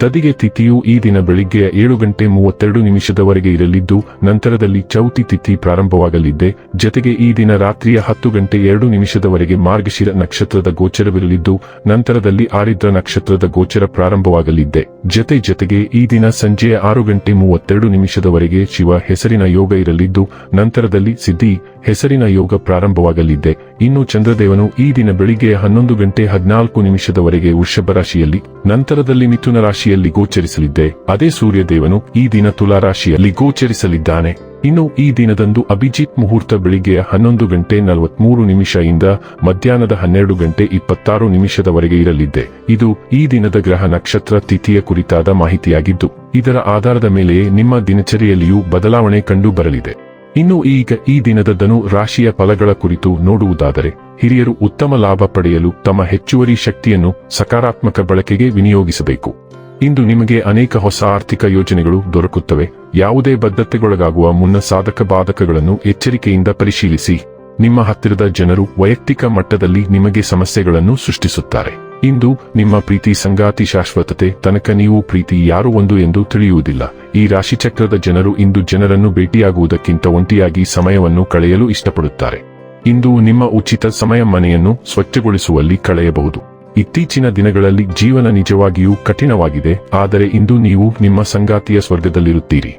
ತದಿಗೆ ತಿಥಿಯು ಈ ದಿನ ಬೆಳಿಗ್ಗೆಯ ಏಳು ಗಂಟೆ ಮೂವತ್ತೆರಡು ನಿಮಿಷದವರೆಗೆ ಇರಲಿದ್ದು, ನಂತರದಲ್ಲಿ ಚೌತಿ ತಿಥಿ ಪ್ರಾರಂಭವಾಗಲಿದ್ದೆ. ಜತೆಗೆ ಈ ದಿನ ರಾತ್ರಿಯ ಹತ್ತು ಗಂಟೆ ಎರಡು ನಿಮಿಷದವರೆಗೆ ಮಾರ್ಗಶಿರ ನಕ್ಷತ್ರದ ಗೋಚರವಿರಲಿದ್ದು, ನಂತರದಲ್ಲಿ ಆರಿದ್ರ ನಕ್ಷತ್ರದ ಗೋಚರ ಪ್ರಾರಂಭವಾಗಲಿದ್ದೆ. ಜತೆ ಜತೆಗೆ ಈ ದಿನ ಸಂಜೆ ಆರು ಗಂಟೆ ಮೂವತ್ತೆರಡು ನಿಮಿಷದವರೆಗೆ ಶಿವ ಹೆಸರಿನ ಯೋಗ ಇರಲಿದ್ದು, ನಂತರದಲ್ಲಿ ಸಿದ್ಧಿ ಹೆಸರಿನ ಯೋಗ ಪ್ರಾರಂಭವಾಗಲಿದ್ದೆ ಇನ್ನು ಚಂದ್ರದೇವನು ಈ ದಿನ ಬೆಳಿಗ್ಗೆ ಹನ್ನೊಂದು ಗಂಟೆ ಹದಿನಾಲ್ಕು ನಿಮಿಷದವರೆಗೆ ವೃಷಭ ರಾಶಿಯಲ್ಲಿ, ನಂತರದಲ್ಲಿ ಮಿಥುನ ರಾಶಿಯಲ್ಲಿ ಗೋಚರಿಸಲಿದ್ದೆ. ಅದೇ ಸೂರ್ಯದೇವನು ಈ ದಿನ ತುಲಾ ರಾಶಿಯಲ್ಲಿ ಗೋಚರಿಸಲಿದ್ದಾನೆ. ಇನ್ನು ಈ ದಿನದಂದು ಅಭಿಜಿತ್ ಮುಹೂರ್ತ ಬೆಳಿಗ್ಗೆಯ ಹನ್ನೊಂದು ಗಂಟೆ ನಲವತ್ಮೂರು ನಿಮಿಷದಿಂದ ಮಧ್ಯಾಹ್ನದ ಹನ್ನೆರಡು ಗಂಟೆ ಇಪ್ಪತ್ತಾರು ನಿಮಿಷದವರೆಗೆ ಇರಲಿದ್ದೆ ಇದು ಈ ದಿನದ ಗ್ರಹ ನಕ್ಷತ್ರ ತಿಥಿಯ ಕುರಿತಾದ ಮಾಹಿತಿಯಾಗಿದ್ದು, ಇದರ ಆಧಾರದ ಮೇಲೆಯೇ ನಿಮ್ಮ ದಿನಚರಿಯಲ್ಲಿಯೂ ಬದಲಾವಣೆ ಕಂಡು ಬರಲಿದೆ ಇನ್ನು ಈಗ ಈ ದಿನದ ಧನು ರಾಶಿಯ ಫಲಗಳ ಕುರಿತು ನೋಡುವುದಾದರೆ, ಹಿರಿಯರು ಉತ್ತಮ ಲಾಭ ಪಡೆಯಲು ತಮ್ಮ ಹೆಚ್ಚುವರಿ ಶಕ್ತಿಯನ್ನು ಸಕಾರಾತ್ಮಕ ಬಳಕೆಗೆ ವಿನಿಯೋಗಿಸಬೇಕು. ಇಂದು ನಿಮಗೆ ಅನೇಕ ಹೊಸ ಆರ್ಥಿಕ ಯೋಜನೆಗಳು ದೊರಕುತ್ತವೆ. ಯಾವುದೇ ಬದ್ಧತೆಗೊಳಗಾಗುವ ಮುನ್ನ ಸಾಧಕ ಬಾಧಕಗಳನ್ನು ಎಚ್ಚರಿಕೆಯಿಂದ ಪರಿಶೀಲಿಸಿ. ನಿಮ್ಮ ಹತ್ತಿರದ ಜನರು ವೈಯಕ್ತಿಕ ಮಟ್ಟದಲ್ಲಿ ನಿಮಗೆ ಸಮಸ್ಯೆಗಳನ್ನು ಸೃಷ್ಟಿಸುತ್ತಾರೆ. ಇಂದು ನಿಮ್ಮ ಪ್ರೀತಿ ಸಂಗಾತಿ ಶಾಶ್ವತತೆ ತನಕ ನೀವು ಪ್ರೀತಿ ಯಾರು ಒಂದು ಎಂದು ತಿಳಿಯುವುದಿಲ್ಲ. ಈ ರಾಶಿಚಕ್ರದ ಜನರು ಇಂದು ಜನರನ್ನು ಭೇಟಿಯಾಗುವುದಕ್ಕಿಂತ ಒಂಟಿಯಾಗಿ ಸಮಯವನ್ನು ಕಳೆಯಲು ಇಷ್ಟಪಡುತ್ತಾರೆ. ಇಂದು ನಿಮ್ಮ ಉಚಿತ ಸಮಯ ಮನೆಯನ್ನು ಸ್ವಚ್ಛಗೊಳಿಸುವಲ್ಲಿ ಕಳೆಯಬಹುದು. ಇತ್ತೀಚಿನ ದಿನಗಳಲ್ಲಿ ಜೀವನ ನಿಜವಾಗಿಯೂ ಕಠಿಣವಾಗಿದೆ, ಆದರೆ ಇಂದು ನೀವು ನಿಮ್ಮ ಸಂಗಾತಿಯ ಸ್ವರ್ಗದಲ್ಲಿರುತ್ತೀರಿ.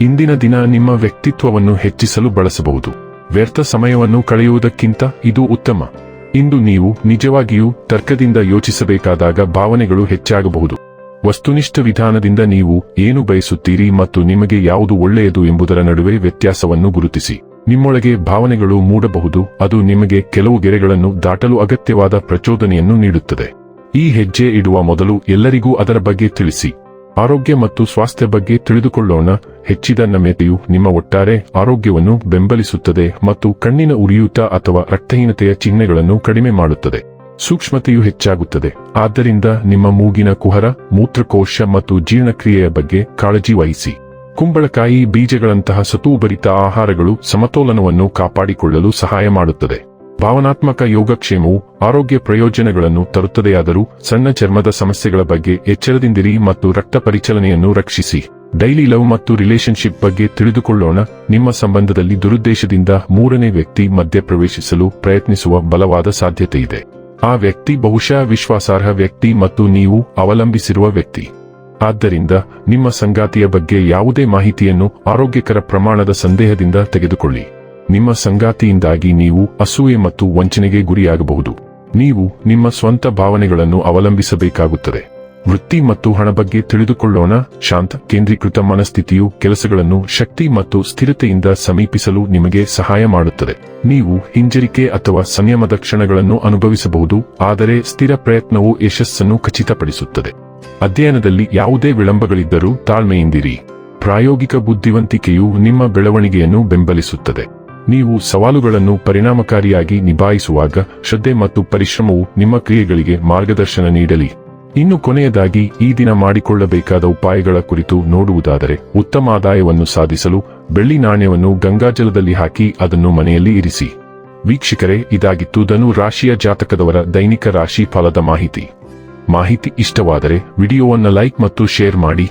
ಇಂದಿನ ದಿನ ನಿಮ್ಮ ವ್ಯಕ್ತಿತ್ವವನ್ನು ಹೆಚ್ಚಿಸಲು ಬಳಸಬಹುದು. ವ್ಯರ್ಥ ಸಮಯವನ್ನು ಕಳೆಯುವುದಕ್ಕಿಂತ ಇದು ಉತ್ತಮ. ಇಂದು ನೀವು ನಿಜವಾಗಿಯೂ ತರ್ಕದಿಂದ ಯೋಚಿಸಬೇಕಾದಾಗ ಭಾವನೆಗಳು ಹೆಚ್ಚಾಗಬಹುದು. ವಸ್ತುನಿಷ್ಠ ವಿಧಾನದಿಂದ ನೀವು ಏನು ಬಯಸುತ್ತೀರಿ ಮತ್ತು ನಿಮಗೆ ಯಾವುದು ಒಳ್ಳೆಯದು ಎಂಬುದರ ನಡುವೆ ವ್ಯತ್ಯಾಸವನ್ನು ಗುರುತಿಸಿ. ನಿಮ್ಮೊಳಗೆ ಭಾವನೆಗಳು ಮೂಡಬಹುದು, ಅದು ನಿಮಗೆ ಕೆಲವು ಗೆರೆಗಳನ್ನು ದಾಟಲು ಅಗತ್ಯವಾದ ಪ್ರಚೋದನೆಯನ್ನು ನೀಡುತ್ತದೆ. ಈ ಹೆಜ್ಜೆ ಇಡುವ ಮೊದಲು ಎಲ್ಲರಿಗೂ ಅದರ ಬಗ್ಗೆ ತಿಳಿಸಿ. ಆರೋಗ್ಯ ಮತ್ತು ಸ್ವಾಸ್ಥ್ಯ ಬಗ್ಗೆ ತಿಳಿದುಕೊಳ್ಳೋಣ. ಹೆಚ್ಚಿದ ನಮ್ಯತೆಯು ನಿಮ್ಮ ಒಟ್ಟಾರೆ ಆರೋಗ್ಯವನ್ನು ಬೆಂಬಲಿಸುತ್ತದೆ ಮತ್ತು ಕಣ್ಣಿನ ಉರಿಯೂತ ಅಥವಾ ರಕ್ತಹೀನತೆಯ ಚಿಹ್ನೆಗಳನ್ನು ಕಡಿಮೆ ಮಾಡುತ್ತದೆ. ಸೂಕ್ಷ್ಮತೆಯು ಹೆಚ್ಚಾಗುತ್ತದೆ. ಆದ್ದರಿಂದ ನಿಮ್ಮ ಮೂಗಿನ ಕುಹರ, ಮೂತ್ರಕೋಶ ಮತ್ತು ಜೀರ್ಣಕ್ರಿಯೆಯ ಬಗ್ಗೆ ಕಾಳಜಿ ವಹಿಸಿ. ಕುಂಬಳಕಾಯಿ ಬೀಜಗಳಂತಹ ಸತುಭರಿತ ಆಹಾರಗಳು ಸಮತೋಲನವನ್ನು ಕಾಪಾಡಿಕೊಳ್ಳಲು ಸಹಾಯ ಮಾಡುತ್ತದೆ. ಭಾವನಾತ್ಮಕ ಯೋಗಕ್ಷೇಮವು ಆರೋಗ್ಯ ಪ್ರಯೋಜನಗಳನ್ನು ತರುತ್ತದೆಯಾದರೂ ಸಣ್ಣ ಚರ್ಮದ ಸಮಸ್ಯೆಗಳ ಬಗ್ಗೆ ಎಚ್ಚರದಿಂದಿರಿ ಮತ್ತು ರಕ್ತ ಪರಿಚಲನೆಯನ್ನು ರಕ್ಷಿಸಿ. ಡೈಲಿ ಲವ್ ಮತ್ತು ರಿಲೇಶನ್ಶಿಪ್ ಬಗ್ಗೆ ತಿಳಿದುಕೊಳ್ಳೋಣ. ನಿಮ್ಮ ಸಂಬಂಧದಲ್ಲಿ ದುರುದ್ದೇಶದಿಂದ ಮೂರನೇ ವ್ಯಕ್ತಿ ಮಧ್ಯಪ್ರವೇಶಿಸಲು ಪ್ರಯತ್ನಿಸುವ ಬಲವಾದ ಸಾಧ್ಯತೆ ಇದೆ ಆ ವ್ಯಕ್ತಿ ಬಹುಶಃ ವಿಶ್ವಾಸಾರ್ಹ ವ್ಯಕ್ತಿ ಮತ್ತು ನೀವು ಅವಲಂಬಿಸಿರುವ ವ್ಯಕ್ತಿ. ಆದ್ದರಿಂದ ನಿಮ್ಮ ಸಂಗಾತಿಯ ಬಗ್ಗೆ ಯಾವುದೇ ಮಾಹಿತಿಯನ್ನು ಆರೋಗ್ಯಕರ ಪ್ರಮಾಣದ ಸಂದೇಹದಿಂದ ತೆಗೆದುಕೊಳ್ಳಿ. ನಿಮ್ಮ ಸಂಗಾತಿಯಿಂದಾಗಿ ನೀವು ಅಸೂಯೆ ಮತ್ತು ವಂಚನೆಗೆ ಗುರಿಯಾಗಬಹುದು. ನೀವು ನಿಮ್ಮ ಸ್ವಂತ ಭಾವನೆಗಳನ್ನು ಅವಲಂಬಿಸಬೇಕಾಗುತ್ತದೆ. ವೃತ್ತಿ ಮತ್ತು ಹಣ ಬಗ್ಗೆ ತಿಳಿದುಕೊಳ್ಳೋಣ. ಶಾಂತ, ಕೇಂದ್ರೀಕೃತ ಮನಸ್ಥಿತಿಯು ಕೆಲಸಗಳನ್ನು ಶಕ್ತಿ ಮತ್ತು ಸ್ಥಿರತೆಯಿಂದ ಸಮೀಪಿಸಲು ನಿಮಗೆ ಸಹಾಯ ಮಾಡುತ್ತದೆ. ನೀವು ಹಿಂಜರಿಕೆ ಅಥವಾ ಸಂಯಮದ ಕ್ಷಣಗಳನ್ನು ಅನುಭವಿಸಬಹುದು, ಆದರೆ ಸ್ಥಿರ ಪ್ರಯತ್ನವು ಯಶಸ್ಸನ್ನು ಖಚಿತಪಡಿಸುತ್ತದೆ. ಅಧ್ಯಯನದಲ್ಲಿ ಯಾವುದೇ ವಿಳಂಬಗಳಿದ್ದರೂ ತಾಳ್ಮೆಯಿಂದಿರಿ. ಪ್ರಾಯೋಗಿಕ ಬುದ್ಧಿವಂತಿಕೆಯು ನಿಮ್ಮ ಬೆಳವಣಿಗೆಯನ್ನು ಬೆಂಬಲಿಸುತ್ತದೆ. ನೀವು ಸವಾಲುಗಳನ್ನು ಪರಿಣಾಮಕಾರಿಯಾಗಿ ನಿಭಾಯಿಸುವಾಗ ಶ್ರದ್ಧೆ ಮತ್ತು ಪರಿಶ್ರಮವು ನಿಮ್ಮ ಕ್ರಿಯೆಗಳಿಗೆ ಮಾರ್ಗದರ್ಶನ ನೀಡಲಿ. ಇನ್ನು ಕೊನೆಯದಾಗಿ, ಈ ದಿನ ಮಾಡಿಕೊಳ್ಳಬೇಕಾದ ಉಪಾಯಗಳ ಕುರಿತು ನೋಡುವುದಾದರೆ, ಉತ್ತಮ ಆದಾಯವನ್ನು ಸಾಧಿಸಲು ಬೆಳ್ಳಿ ನಾಣ್ಯವನ್ನು ಗಂಗಾಜಲದಲ್ಲಿ ಹಾಕಿ ಅದನ್ನು ಮನೆಯಲ್ಲಿ ಇರಿಸಿ. ವೀಕ್ಷಕರೇ, ಇದಾಗಿತ್ತು ಧನು ರಾಶಿಯ ಜಾತಕದವರ ದೈನಿಕ ರಾಶಿ ಫಲದ ಮಾಹಿತಿ. ಮಾಹಿತಿ ಇಷ್ಟವಾದರೆ, ವಿಡಿಯೋವನ್ನು ಲೈಕ್ ಮತ್ತು ಶೇರ್ ಮಾಡಿ.